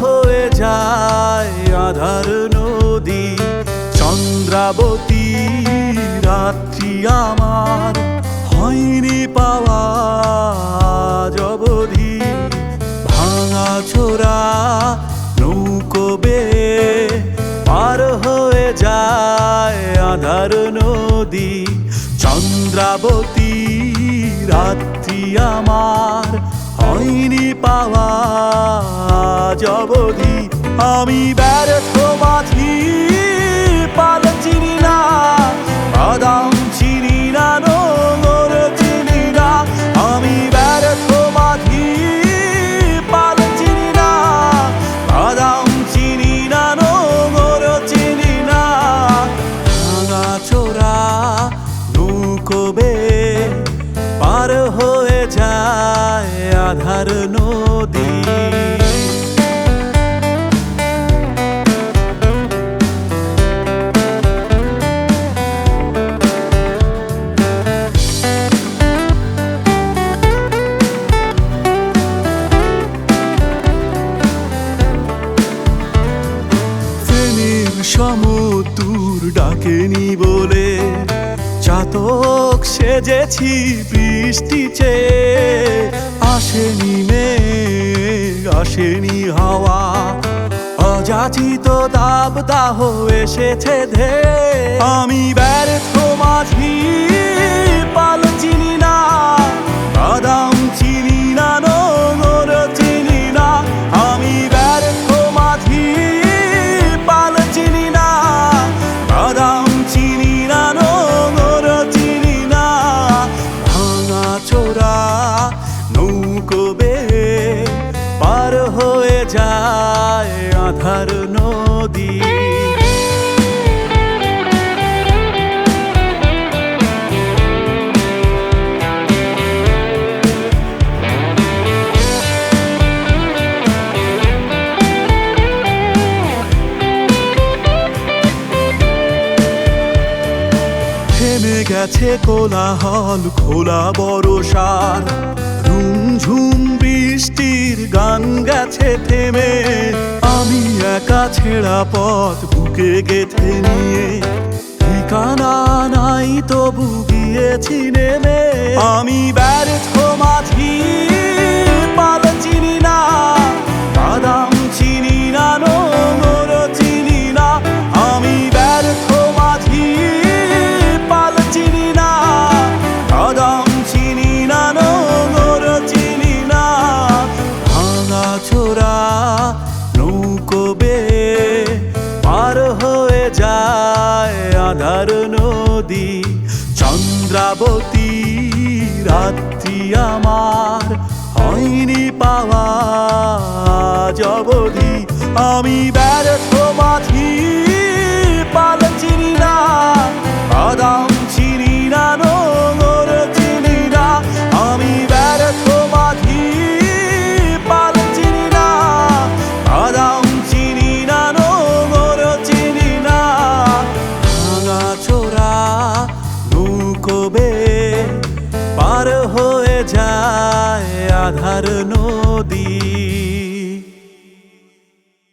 হয়ে যায় আধার নদী। চন্দ্রাবতী রাত্রি আমার হয়নি পাওয়া জবধি ভাঙা ছোড়া নৌকো বে পার হয়ে যায় আধার নদী। চন্দ্রাবতী রাত্রি আমার হয়নি পাওয়া জবধি আমি ব্যর্থ মাঝি পাল চিনি না বাদাম চিনি না আধার নদী। সমুদ্র ডাকেনি বলে চাতক সেজেছি বৃষ্টি চেয়ে আসেনি হাওয়া অযাচিত দাব দাহ এসেছে ধে। আমি ব্যর্থ মাঝি আধার নদী। থেমে গেছে কোলাহল খোলা বরসার ঝুমঝুম বৃষ্টির গান গেছে থেমে। একা ছেড়া পথ বুকে গেথে নিয়ে। ঠিকানা নাই তো গিয়েছি নেমে। আমি ব্যর্থ মাঝি পাল চন্দ্রাবতী রাত্রি আমার হয়নি পাওয়া জবধি আমি ব্যর্থ মাঝি পাল চিনি না বাদাম যায় আধার নদী।